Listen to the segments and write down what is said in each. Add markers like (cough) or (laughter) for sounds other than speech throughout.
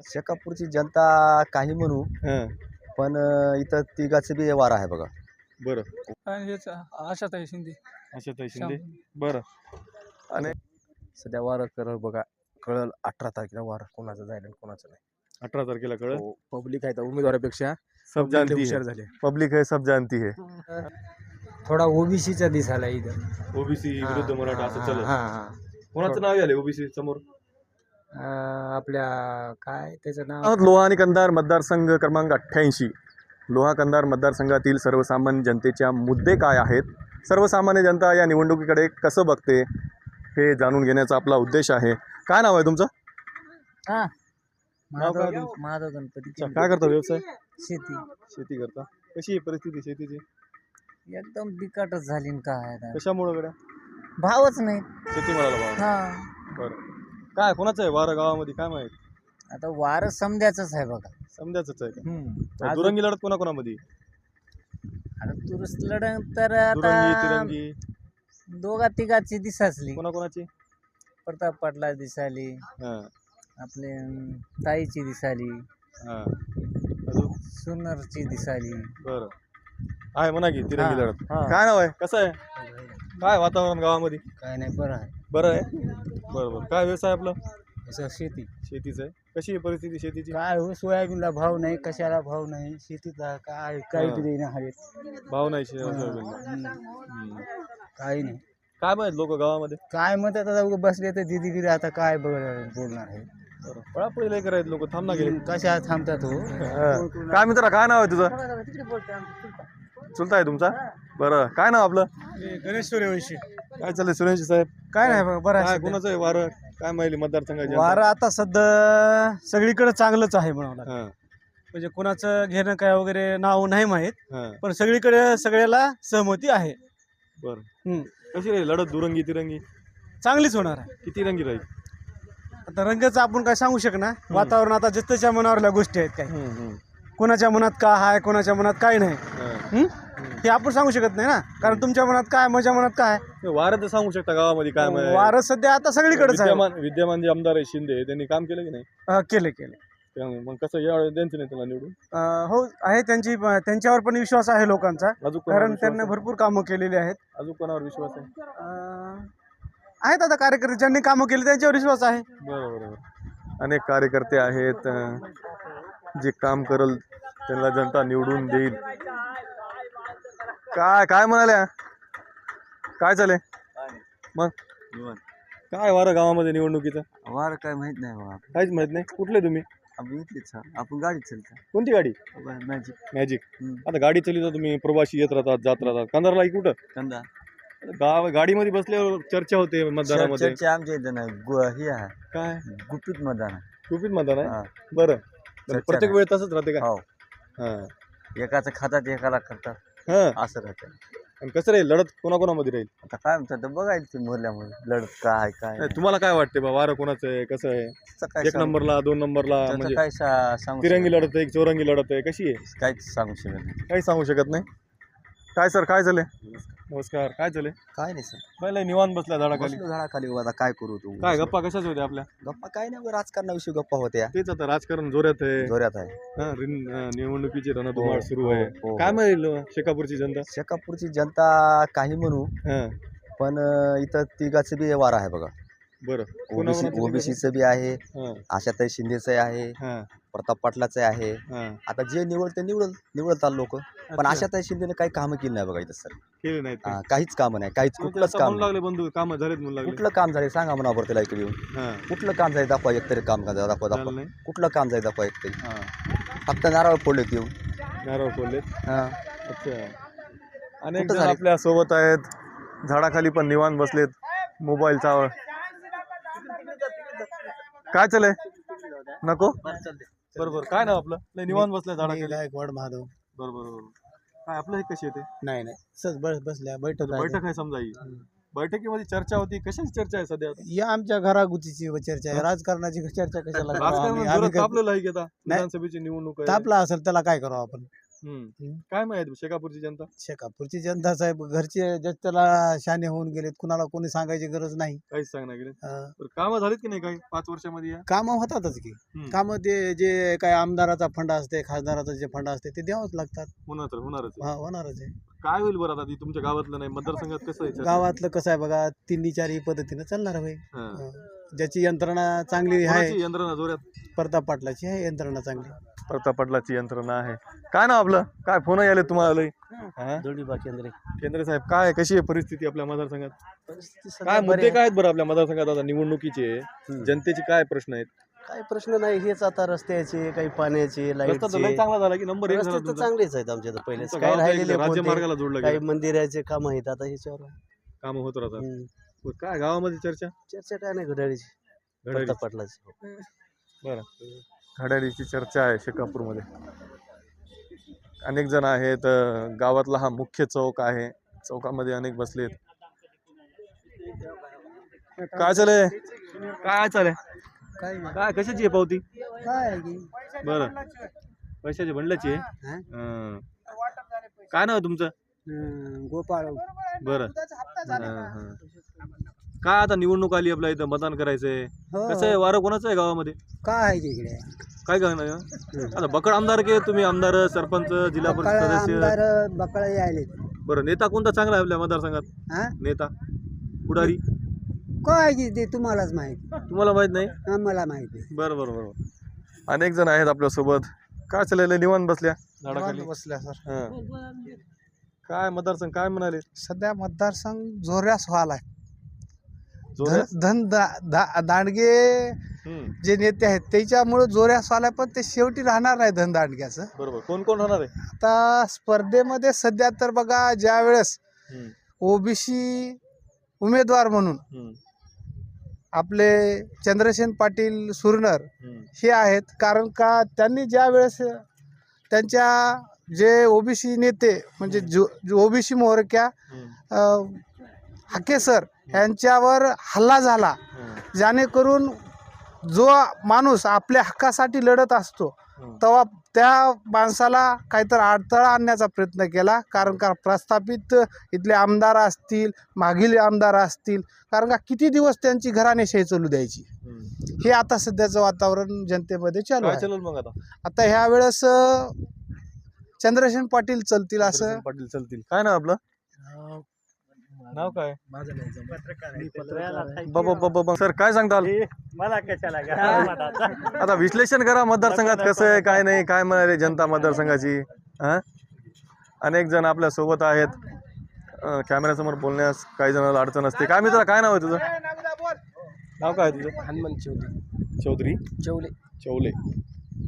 शेकापूरची जनता काही म्हणू हां. पण इथं तिघाचं बी वार आहे बघा. बरं. आणि हेच आशाताई शिंदे. अशा ताई शिंदे. बरं. सध्या वार करल बघा कळल अठरा तारखेला वार कोणाचं जाईल आणि कोणाचं नाही. अठरा तारखेला कळ पब्लिक आहे त्या उमेदवारापेक्षा सब जानती है. झाले. पब्लिक है सब जानती है. थोडा ओबीसीचा दिसाला इथं. ओबीसी हा, विरुद्ध मराठा हा, असं हा, चालत. हा, हा. कोणाचं नाव आले ओबीसी समोर? अं, आपल्या काय त्याचं नाव? लोहा आणि कंधार मतदारसंघ क्रमांक अठ्ठ्याऐंशी. लोहा कंधार मतदारसंघातील सर्वसामान्य जनतेच्या मुद्दे काय आहेत? सर्वसामान्य जनता या निवडणुकीकडे कसं बघते? हे जाणून घेण्याचा आपला उद्देश आहे. काय नाव आहे तुमचं? नाव काय गणपती काय करता व्यवसाय? शेती. शेती करता. कशी आहे परिस्थिती शेतीची? एकदम बिकटच झाली न काय आता. कशामुळे गड्या? भावच नाही शेतीमालाला भाव? हा. बरं. काय कोणाचं आहे? वारं गावामध्ये काय माहीत? आता वार समजायच आहे बघा. समजायचंच आहे का. दुरंगी लढत कोणाकोणामध्ये? आता दुरुस्त लढण तर दुरंगी आता तिरंगी. दोघा तिघाची दिसासली कोणाकोणाची? प्रताप पाटला दिसाली हां. आपले अं, ताईची दिसाली हां. अजून? सुनरची दिसाली बरं. आहे म्हणा की तिरंगी हा, लढत. हा. काय नाव आहे? कसं आहे? काय वातावरण गावामध्ये? काय नाही बरं आहे. बरं आहे? बरं बरं. काय व्यवसाय आपलं? असं शेती. शेतीचं आहे. कशी आहे परिस्थिती शेतीची? काय हो सोयाबीनला भाव नाही कशाला भाव नाही शेतीचा काय काही हा. बी नाही हवेत भाव नाही शे- सोयाबीनला. हम्म. काही नाही. काय माहीत लोक गावामध्ये? काय म्हणतात आता बसले तर दिदीगिरी आता काय बघ बोलणार आहे. बरं. पळापळी लय करायत लोक. थांब ना गेले. कशा थांबतात हो? काय मित्रा काय नाव आहे तुझं? चुलता आहे तुमचा? बरं. काय नाव आपलं? गणेश सूर्यवंशी काय चाललंय सुरेश साहेब? काय नाही बघा बरं काय कोणाचं आहे वारं? काय माहिती मतदारसंघाचे वारं आता सध्या सगळीकडे चांगलंच आहे म्हणावं हां. म्हणजे कोणाचं घेणं काय वगैरे नाव नाही माहीत हां. पण सगळीकडे सगळ्याला सहमती आहे. बरं. हम्म. कशी राहील? लढत दुरंगी तिरंगी? चांगलीच होणार आहे. किती रंगी राहील? आता रंगाचं आपण काय सांगू शकणार वातावरण आता जिथच्या मनावरल्या गोष्टी आहेत काय हम्म, हम्म. कोणाच्या मनात काय आहे कोणाच्या मनात काय नाही. हां. हे आपण सांगू शकत नाही ना? कारण तुमच्या मनात काय माझ्या मनात काय? वारं तर सांगू शकता गावामध्ये काय माहीत? वारं सध्या आता सगळीकडेच आहे. विद्यमान विद्यमान जे आमदार आहे शिंदे त्यांनी काम केलं की नाही? अं, केले केले. त्यामुळे मग कसं यावेळी द्यायचं नाही निवडून? अं, हो आहे त्यांची त्यांच्यावर पण विश्वास आहे लोकांचा. अजून कोणावर कारण विश्वास त्यांनी आहे? भरपूर कामं केलेली आहेत. अजून कोणावर विश्वास आहे? अं, आहेत आता कार्यकर्ते ज्यांनी कामं केली त्यांच्यावर विश्वास आहे. बरोबर बरोबर. अनेक कार्यकर्ते आहेत अं, जे काम करल त्यांना जनता निवडून देईल. काय काय म्हणाल्या? काय चाले मग? काय वारं गावामध्ये निवडणुकीचं? वार काय माहीत नाही बाबा. काहीच माहीत नाही. कुठले तुम्ही? आपण इथलेच हा. आपण गाडीत चालतो. कोणती गाडी? मॅजिक मॅजिक हम्म. आता गाडी चालली तर तुम्ही प्रवासी येत राहतात जात राहतात. कंधारला की कुठं? कंदा गाव गाडीमध्ये बसल्यावर चर्चा होते मतदानामध्ये. चर्चा आमच्या इथं नाही. गु- हे आहे. काय? गुपित मतदान आहे. गुपित मतदान आहे? हा. बरं. चर्चा प्रत्येक नाही. वेळ तसंच राहते का? हो. हा. एकाचं खातात एकाला करतात. हा. असं राहतं आणि कसं राहील? लढत कोणाकोणामध्ये राहील? आता काय म्हणतात ते बघायचं ते मोहल्ल्यामध्ये लढत काय काय नाही. तुम्हाला काय वाटते बा वारं कोणाचं आहे कसं आहे? त्याचं काय एक सांगू- नंबरला दोन नंबरला त्याचं म्हणजे काय सा- सांगू तिरंगी लढत आहे चौरंगी लढत आहे कशी आहे. काहीच सांगू शकत नाही. काही सांगू शकत नाही? काय सर काय झाले नमस्कार काय झाले काय नाही सर. पहिले निवांत झाडाखाली. बसलो झाडाखाली उभा, आता काय करू तू? काय गप्पा कशाच होत्या आपल्या? गप्पा काय नाही राजकारणाविषयी गप्पा होत्या. तेच आता राजकारण जोरात आहे. जोऱ्यात आहे. हा, रिन- अं, निवडणुकीची रणधुमाळ हो, सुरू आहे. हो, काय हो. माहिती शेकापूरची जनता? शेकापूरची जनता काही म्हणू हा. पण अं, इथं तिघाचं बी वार आहे बघा. बरं. ओबीसी कोणाकोणाचं ओबीसीचं बी आहे हा. आशाताई शिंदेचं आहे. हा. प्रताप पाटलाचं आहे. हा. आता जे निवड ते निवडल निवडतात लोक. पण अच्छा. आशाताई शिंदेने काही कामं केली नाही बघा इथं सर. केले नाहीत ते. हा, काहीच कामं नाही काहीच ते कुठलंच आता काम म्हणू नाही. लागले बंधू काम झालेत म्हणू लागले. कुठलं काम झाले सांगा म्हणा बरं त्याला इकडे येऊन. हा. कुठलं काम झालं दाखवा एकतरी काम का दाखवा झालं दाखवा नाही? कुठलं काम जाईल दाखवा एकतरी हा. फक्त नारळ फोडले येऊन. नारळ फोडलेत? हा. अच्छा. अनेक कुठं जण झाले? आपल्यासोबत आहेत. झाडाखाली पण निवांत बसलेत. मोबाईलचा काय चालय नको? बरोबर. काय नाव आपलं? लय निवांत बसलंय झाडाखाली. गायकवाड महादेव. बरोबर बरोबर. काय आपलं हे कशी येते नाही नाही. सहज बस बसल्या. बैठक बैठक आहे समजा ही. बैठकीमध्ये चर्चा होती. कशाची चर्चा आहे सध्या या आमच्या घरागुतीची चर्चा आहे. राजकारणाची चर्चा कशाला आम्ही? तापलेलं आहे की आता? विधानसभेची निवडणूक आहे. तापला असेल त्याला काय करावं आपण? हम्म. काय माहिती शेकापूरची जनता? शेकापूरची जनता साहेब घरचे जर त्याला शाने होऊन गेलेत. कुणाला कोणी सांगायची गरज नाही. काहीच सांगणार गेले अं, कामं झालीत की नाही काही? पाच वर्षामध्ये या? कामं होतातच की. हम्म. कामं ते जे काय आमदाराचा फंड असते खासदाराचा जे फंड असते ते द्यावंच लागतात. होणार तर होणारच आहे. हा होणारच आहे. काय होईल बरं आता ती तुमच्या गावातलं नाही? मतदारसंघात कसं आहे चर्चा? गावातलं कसं आहे बघा तिन्ही चारही पद्धतीनं चालणार आहे. हं. ज्याची यंत्रणा चांगली आहे. कोणाची यंत्रणा जोरात? प्रताप पाटलाची आहे यंत्रणा चांगली. प्रताप पाटलाची यंत्रणा आहे. काय ना आपलं? काय फोन आले तुम्हाला? हा? दोडीबा केंद्रे. केंद्रे साहेब काय कशी आहे परिस्थिती आपल्या मतदारसंघात? काय मुद्दे काय आहेत बरं आपल्या मतदारसंघात आता? निवडणुकीचे जनतेचे काय प्रश्न आहेत? काय प्रश्न नाही हेच आता रस्त्याचे काही पाण्याचे रस्ता तर लय लाईटचे. चांगला झाला की नंबर एक झाला रस्ते तर तुमचा. चांगलेच आहेत आमच्या इथं पहिले. तुमचं काय राहिलेले जोडलं काही गेलं मंदिराचे काम आहेत आता ह्याच्यावर. काम होत राहतात. हम्म. बरं, काय गावामध्ये चर्चा? चर्चा काय नाही घड्याळीची. घड्याळी प्रताप पाटलाची. बरं. घड्याळीची चर्चा आहे शेकापूरमध्ये. अनेक जण आहेत गावातला हा मुख्य चौक आहे. चौकामध्ये अनेक बसलेत काय चालय काय चालय काय काय कशाची आहे पावती? काय बरं. पैशाची भंडल्याची आहे. काय नाव तुमचं? गोपाळ. बरं. काय आता निवडणूक आली आपल्या इथं मतदान करायचंय. कसं आहे वारं कोणाचं आहे गावामध्ये? काय आहे इकडे? काय करणार आता बकड आमदार के तुम्ही आमदार सरपंच जिल्हा परिषद सदस्य? आमदार बकाळ यायले बरं नेता कोणता चांगला आहे आपल्या मतदारसंघात? हा? नेता. पुढारी? काय की ते तुम्हालाच माहिती? तुम्हाला माहीत नाही? आम्हाला माहिती बरं बरं बरं अनेक जण आहेत आपल्यासोबत काय चाललेलं निवांत बसल्या? झाडाखाली बसल्या सर. हं. काय मतदारसंघ काय म्हणाले? सध्या मतदारसंघ जोऱ्यास व्हायला जोरात? धन दा- दा- दांडगे. जे नेते आहेत त्याच्यामुळे जोऱ्यास व्हायला पण ते शेवटी राहणार नाही धन दांडग्याचं बरोबर कोण कोण राहणार आहे आता स्पर्धेमध्ये सध्या तर बघा ज्या वेळेस. ओबीसी उमेदवार म्हणून. आपले चंद्रसेन पाटील सुरनर हं. आहेत कारण का त्यांनी ज्या वेळेस त्यांच्या जे ओबीसी नेते म्हणजे जो ओबीसी मोहरक्या हाके सर यांच्यावर हल्ला झाला. जेणेकरून जो माणूस आपल्या हक्कासाठी लढत असतो. तेव्हा त्या माणसाला काहीतरी अडथळा आणण्याचा प्रयत्न केला. कारण का प्रस्थापित इथले आमदार असतील मागील आमदार असतील कारण का किती दिवस त्यांची घराणेशाही चालू द्यायची? हं. आता सध्याचं वातावरण जनतेमध्ये चालू आहे. मग आता? आता ह्या वेळेस अ, चंद्रसेन पाटील चलतील असं. पाटील चालतील. काय नाव आपलं? नाव काय? बाबा बाबा बाबा सर काय सांगताल? मला कशाला आता. विश्लेषण करा मतदारसंघात कसं आहे काय नाही काय म्हणाले जनता मतदारसंघाची? हा? अनेक जण आपल्यासोबत आहेत. अं, कॅमेऱ्यासमोर बोलण्यास काही जणांना अडचण असते. काय मित्र काय नाव आहे तुझं? नाव काय आहे तुझं? हनुमान चौधरी. चौधरी? चौले. चौले.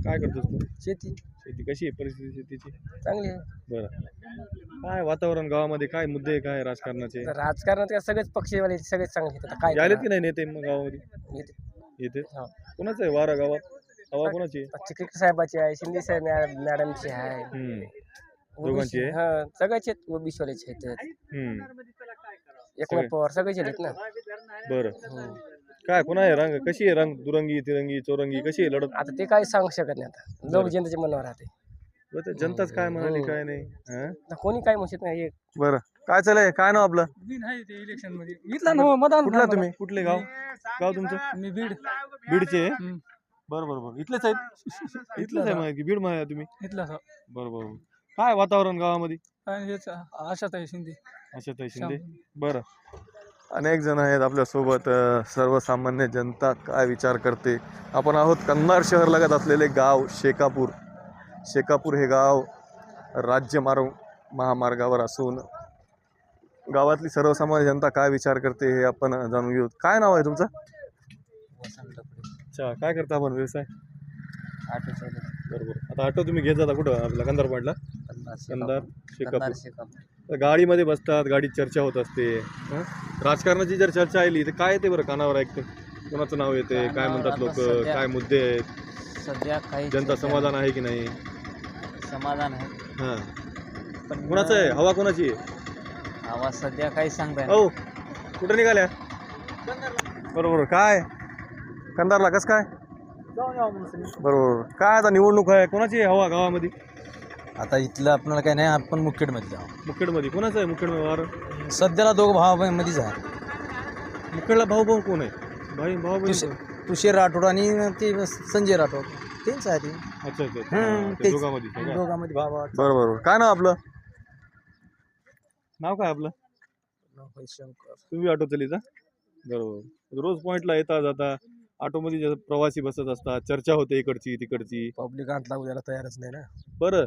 काय करतोस तू? शेती. शेती कशी आहे परिस्थिती शेतीची चांगली आहे बरं काय वातावरण गावामध्ये काय मुद्दे काय राजकारणाचे तर राजकारणात काय सगळेच पक्षीवाले सगळेच चांगले आहेत. आता काय आलेत करणार? की नाही नेते मग गावामध्ये येते. येते हा. कोणाचं आहे वारा गावात हवा कोणाची आहे? साहेबाची आहे शिंदे साहेब मॅ- मॅडमची आहे हम्म. दोघांची आहे? हा सगळ्याचे आहेत ओबीसीवाल्याचे आहेत हम्म. एकनाथ पवार सगळेचे आहेत ना बरं हम्म. काय कोणा आहे रंग कशी आहे रंग दुरंगी तिरंगी चौरंगी कशी आहे लढत? आता ते काही सांगू शकत नाही आता. लोक जनतेच्या मनावर राहते. बरं, जनताच काय म्हणाली हम्म. काय नाही हा? आता कोणी काय म्हणत नाही हे बरं. काय चालय काय नाव आपलं? इलेक्शनमध्ये. इथला ना मतदान कुठला तुम्ही? कुठले गाव? गाव तुमचं? मी बीड. बीडचे. बरं बरं बरं. इथलेच आहेत? इथलेच आहे माहिती बीडमध्ये तुम्ही? इथला बरं बरं काय वातावरण गावामध्ये? हेच आशात आहे शिंदे. अशा ताई शिंदे. बरं. अनेक जण आहेत आपल्यासोबत सर्वसामान्य जनता काय विचार करते? आपण आहोत कंधार शहर लगत असलेले गाव शेकापूर. शेकापूर हे गाव राज्यमार्ग महामार्गावर असून गावातली सर्वसामान्य जनता काय विचार करते हे आपण जाणून घेऊ. काय नाव आहे तुमचं? अच्छा काय करता आपण व्यवसाय? बरोबर. आता ऑटो तुम्ही घेत जाता कुठं? आपला कंधार कंधार शेकापूर. तर गाडीमध्ये बसतात गाडीत चर्चा होत असते. हं? राजकारणाची जर चर्चा आली तर काय येते बरं कानावर ऐकतं कोणाचं नाव येते काय म्हणतात लोक सध्या- काय मुद्दे आहेत? सध्या काही जनता समाधान आहे की नाही? समाधान आहे. हां. पण कोणाचं आहे? हवा कोणाची आहे? आवाज सध्या काही सांगता येत हो कुठं निघाल्या? बरोबर काय? कंधारला कसं काय? बरोबर. काय आता निवडणूक आहे? कोणाची आहे हवा गावामध्ये? आता इथलं आपल्याला काही नाही आपण मुखेडमध्ये जाऊ मुखेडमध्ये. कोणाचं आहे मुखेड वार सध्याला दोघं भावामध्येच आहे. मुखेडला भाऊ भाऊ कोण आहे? भाई भाऊ बहीण तुषे- कोण? तुषार राठोड आणि ते संजय राठोड. तेच आहे ते. अच्छा अच्छा हा, तेच. दोघांमध्ये आहे का? दोघांमध्ये भावा बरं बरं काय नाव आपलं? नाव काय आपलं? तुम्ही ऑटो चालिता बरोबर. रोज पॉईंटला येता जाता ऑटोमध्ये जे प्रवासी बसत असतात चर्चा होते इकडची तिकडची. पब्लिक हात लागू द्यायला तयारच नाही ना. बरं.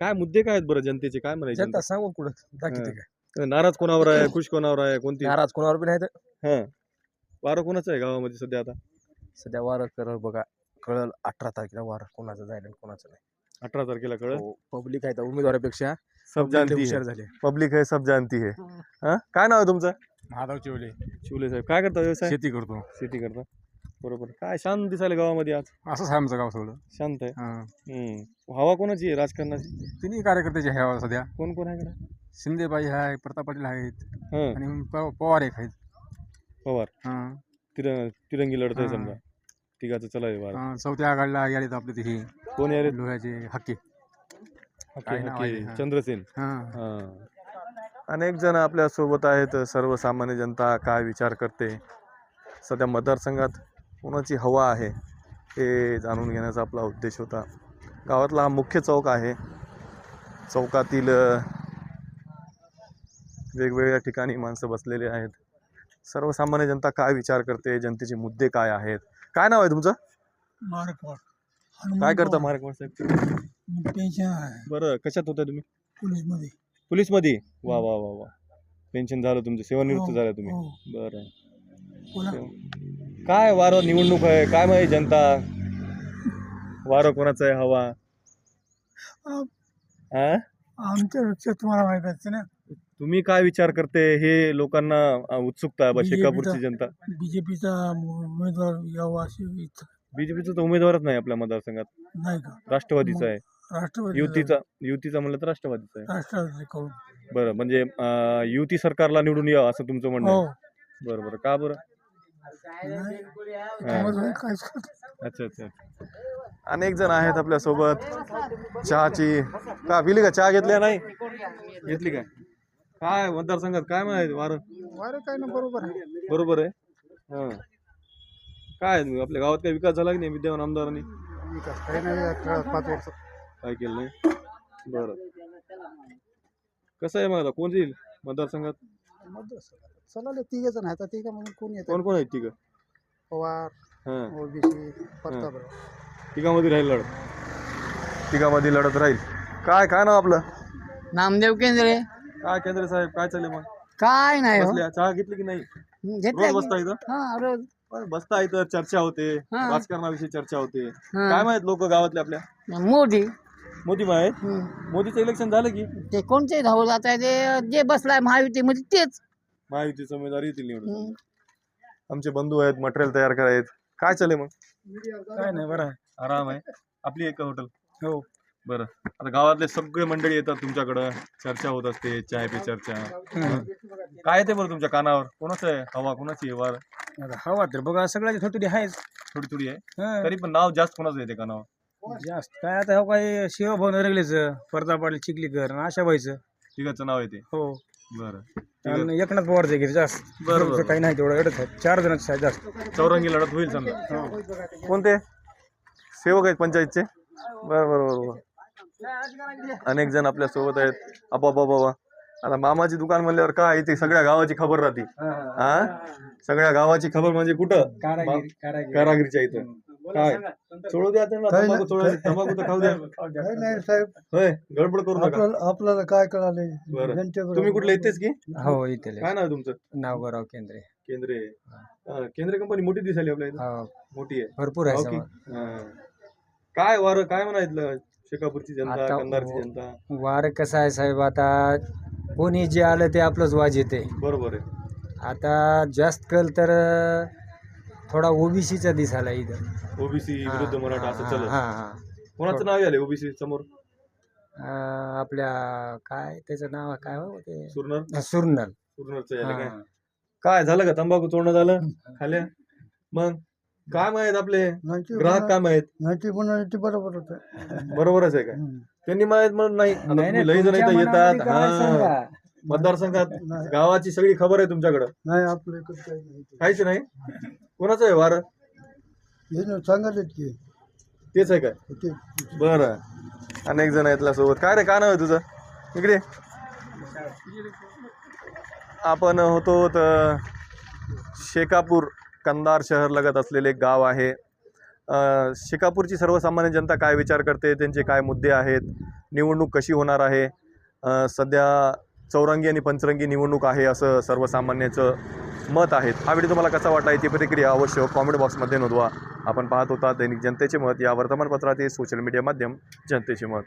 काय मुद्दे काय आहेत बरं जनतेचे? काय म्हणायचे जनता सांगू कुठं दाखवते हा. काय. नाराज कोणावर आहे? खुश कोणावर आहे? कोणती? नाराज कोणावर बी नाही तर हा. वारं कोणाचं आहे गावामध्ये सध्या आता? सध्या वारं करल बघा. कळल अठरा तारखेला वारं कोणाचं जाईल आणि कोणाचं नाही. अठरा तारखेला कळ पब्लिक आहे त्या उमेदवारापेक्षा सब लय जानती हुशार है. झाले. पब्लिक है सब जानती है. हा. काय नाव आहे तुमचं? महादेव चिवले. शिवले साहेब. काय करता व्यवसाय? शेती करतो. शेती करता. बरोबर. काय शांत दिसायला गावामध्ये आज? असंच आहे आमचं गाव सगळं शांत आहे? हां. हम्म. हवा कोणाची आहे राजकारणाची? तिन्ही कार्यकर्त्याचे आहे सध्या. कोण कोण आहे शिंदेबाई आहे प्रताप पाटील आहेत हा. आणि पवार एक आहेत. पवार? हां. तिर तिरंगी लढत आहे हा. समजा. तिघाचं चला वार. हां, चौथ्या आघाडीला यादीत आपले ते ही कोण आहे रे लोह्याचे हक्के. काय नाव ओके, आहे? हा. चंद्रसेन. हां. हा. अनेक जण आपल्यासोबत आहेत. सर्वसामान्य जनता काय विचार करते? सध्या मतदारसंघात कोणाची हवा आहे हे जाणून घेण्याचा आपला उद्देश होता. गावातला हा मुख्य चौक आहे. चौकातील वेगवेगळ्या ठिकाणी माणसं बसलेली आहेत. सर्वसामान्य जनता काय विचार करते? जनतेचे मुद्दे काय आहेत? काय नाव आहे तुमचं? काय करता महाराज साहेब? पेन्शन आहे. बरं कशात होता तुम्ही? पोलीसमध्ये. पोलीसमध्ये? वा वा वा वा. पेन्शन झालं तुमचं सेवानिवृत्त हो, झालं तुम्ही. हो. बरं. काय वारं निवडणूक आहे? काय माहिती जनता? वारं कोणाचं आहे हवा? अं, हा? आमच्यापेक्षा तुम्हाला माहीत असते ना. तुम्ही काय विचार करते हे लोकांना अ, उत्सुकता आहे बा BJP चा. शेकापूरची जनता? बीजेपीचा उमेदवार यावा अशी इच्छा. बीजेपीचा तर उमेदवारच नाही आपल्या मतदारसंघात. नाही का? राष्ट्रवादीचा आहे. राष्ट्रवादी युतीचा युतीचा म्हणलं तर राष्ट्रवादीचा आहे. राष्ट्रवादी करून. बरं म्हणजे अ, युती सरकारला निवडून यावं असं तुमचं म्हणणं हो. आहे बरं बरं. का बरं? अच्छा अच्छा. अनेक जण आहेत आपल्यासोबत चहाची. का पिली का? चहा घेतल्या नाही? घेतली काय काय मतदारसंघात काय माहिती वारं. वारं काय ना बरोबर आहे. बरोबर आहे? हां. काय आपल्या गावात काय विकास झाला की नाही विद्यमान आमदारांनी? विकास काही नाही खेळात पाच वर्ष. काय केलं नाही? बरं. कसं आहे मग आता? कोण येईल मतदारसंघात? चला तिघ जण आहेत. तिघ म्हणून कोण येत कोण कोण आहेत तिघं? पवार हां. ओबीसी तिघामध्ये राहील लढत. तिघामध्ये लढत राहील. काय काय नाव आपलं? नामदेव केंद्रे. काय केंद्रे साहेब? काय चालले मग? काय नाही हो. बसल्या? चहा घेतली की नाही? रोज घेतलं बसता इथं? हा रोज. पण बसता इथं चर्चा होते. हा. राजकारणाविषयी चर्चा होते. हा. काय माहीत लोक गावातले आपल्या? मोदी. मोदी माहीत हम्म. मोदीचं इलेक्शन झालं की? ते कोणते धावू जात आहे ते जे बसलाय महायुतीमध्ये तेच. महायुतीचं उमेदवार येतील निवडून. हम्म. आमचे बंधू आहेत मटेरियल तयार करायत. काय चालेल मग? काय नाही बरं आहे. आराम आहे. आपली एक हॉटेल हो. बरं. आता गावातले सगळे मंडळी येतात तुमच्याकडं. चर्चा होत असते चाय पे चर्चा. काय येते बरं तुमच्या कानावर? कोणाचं आहे? हवा कोणाची आहे? वार? आता हवा तर बघा सगळ्याची थोडी आहेच. थोडी थोडी आहे. हां. तरी पण नाव जास्त कोणाचं येते कानावर? जास्त. काय आता हो काय शिवभाऊ नरगलेचं प्रताप पाटील चिखलीकर आणि आशाबाईचं तिघाचं नाव येते हो. बरं. आणि एकनाथ पवारचं घेते जास्त. बरं, बरं. काही नाही तेवढं एवढंच आहे. चार जणांचं आहे जास्त. चौरंगी लढत होईल समजा. कोणते? सेवक आहेत पंचायतचे? बरं बरं बरं बरं. अनेक जण आपल्यासोबत आहेत. आबा बाबा आता मामाची दुकान म्हणल्यावर काय इथे सगळ्या गावाची खबर राहते. हा सगळ्या गावाची खबर म्हणजे कुठं? कारागीर कारागीर. कारागिरीच्या इथं. काय? चोळू द्या त्यांना तंबाखू तर खाऊ द्या. (laughs) नाही साहेब होय गडबड करू नका. आपल्याला आपल्याला काय कळाले? बरं. जनतेबरोबर तुम्ही कुठले येतेच की? हो इथे काय नाव आहे तुमचं? नावगाव केंद्रे. केंद्रे. हा, केंद्र कंपनी मोठी दिसायली आपल्या इथं? हो. मोठी आहे. भरपूर हो की? हा. काय वार काय म्हणायचं शेकापूरची जनता आता कंधारची. जनता? वार कसं आहे साहेब आता कोणी जे आलं ते आपलंच वाज येते. बरोबर आहे. आता जास्त कल तर थोडा ओबीसीचा दिसायला इथं. ओबीसी हा, विरुद्ध मराठा असं हा, चालत. हा, हा. कोणाचं नाव आले ओबीसी समोर? अं, आपल्या काय त्याचं नाव काय हो ते? सुरनर सुरनल. सुरनरचं यायला काय हा. काय? झालं का? तंबाखू तोडणं झालं? खाल्या मग काय माहीत आपले? ग्राहक काय माहीत नाईन्टी बरोबर होतं. बरोबरच आहे काय त्यांनी माहीत म्हणून नाही. आता तुम्ही लई जण इथं येतात. हा. मतदारसंघात नाही. गावाची सगळी खबर आहे तुमच्याकडं. नाही आपलं नाही. ते. काहीच नाही? कोणाचं आहे वार? हे की. तेच आहे काय? ते बरं. अनेक जण आहेत सोबत काय रे काय नाव आहे तुझं? इकडे आपण होतो तर शेकापूर कंदार शहर लगत असलेले एक गाव आहे. शेकापूरची सर्वसामान्य जनता काय विचार करते? त्यांचे काय मुद्दे आहेत? निवडणूक कशी होणार आहे? सध्या चौरंगी आणि पंचरंगी निवडणूक आहे असं सर्वसामान्याचं मत आहेत. हा व्हिडिओ तुम्हाला कसा वाटला याची प्रतिक्रिया अवश्य कॉमेंट बॉक्समध्ये नोंदवा. आपण पाहत होता दैनिक जनतेचे मत. या वर्तमानपत्रातील सोशल मीडिया माध्यम जनतेचे मत.